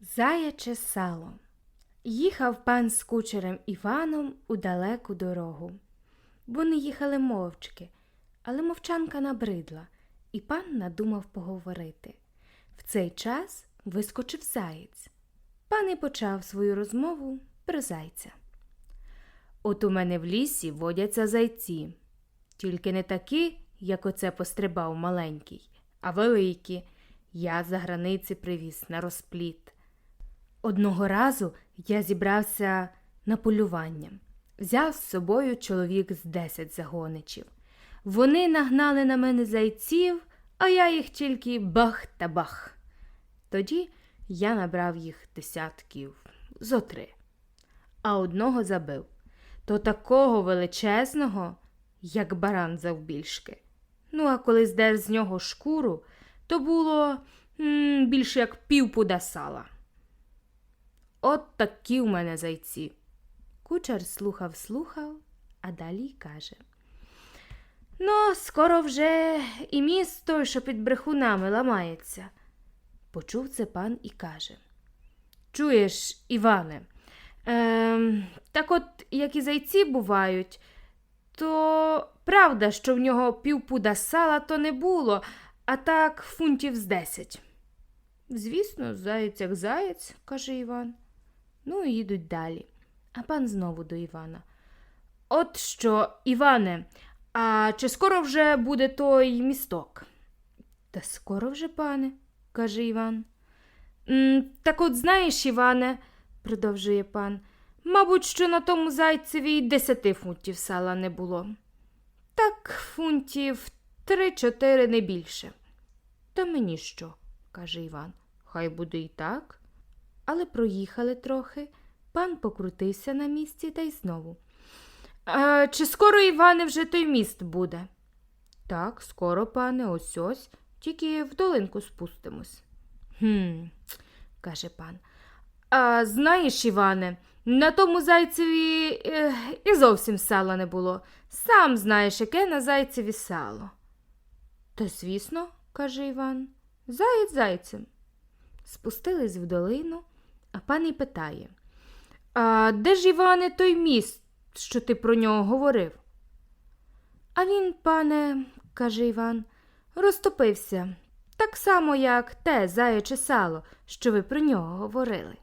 Заяче сало. Їхав пан з кучерем Іваном у далеку дорогу. Вони їхали мовчки, але мовчанка набридла, і пан надумав поговорити. В цей час вискочив заєць. Пан і почав свою розмову про зайця. От у мене в лісі водяться зайці, тільки не такі, як оце пострибав маленький, а великі. Я за границі привіз на розпліт. Одного разу я зібрався на полювання. Взяв з собою чоловік з десять загоничів. Вони нагнали на мене зайців, а я їх тільки бах та бах. Тоді я набрав їх десятків зо три, а одного забив. То такого величезного, як баран завбільшки. Ну, а коли здер з нього шкуру, то було м, більше як півпуда сала. От такі в мене зайці. Кучер слухав, слухав, а далі й каже. Ну, скоро вже і місто, що під брехунами ламається. Почув це пан і каже. Чуєш, Іване, ем, так от, як і зайці бувають, то правда, що в нього півпуда сала то не було, а так фунтів з десять. Звісно, заєць як заєць, каже Іван. Ну і їдуть далі. А пан знову до Івана. От що, Іване, а чи скоро вже буде той місток? Та скоро вже, пане, каже Іван. Так от знаєш, Іване, продовжує пан, мабуть, що на тому зайцеві й десяти фунтів сала не було. Так, фунтів три-чотири не більше. Та мені що? каже Іван. Хай буде і так. Але проїхали трохи, пан покрутився на місці та й знову. А, чи скоро, Іване, вже той міст буде? Так, скоро, пане, ось ось, тільки в долинку спустимось. Хм, каже пан. А знаєш, Іване, на тому зайцеві е, і зовсім сала не було. Сам знаєш, яке на зайцеві сало. Та звісно, каже Іван, заєць зайцем. Спустились в долину, а пан і питає А де ж, Іване, той міст, що ти про нього говорив? А він, пане, каже Іван, розтопився, так само, як те заяче сало, що ви про нього говорили.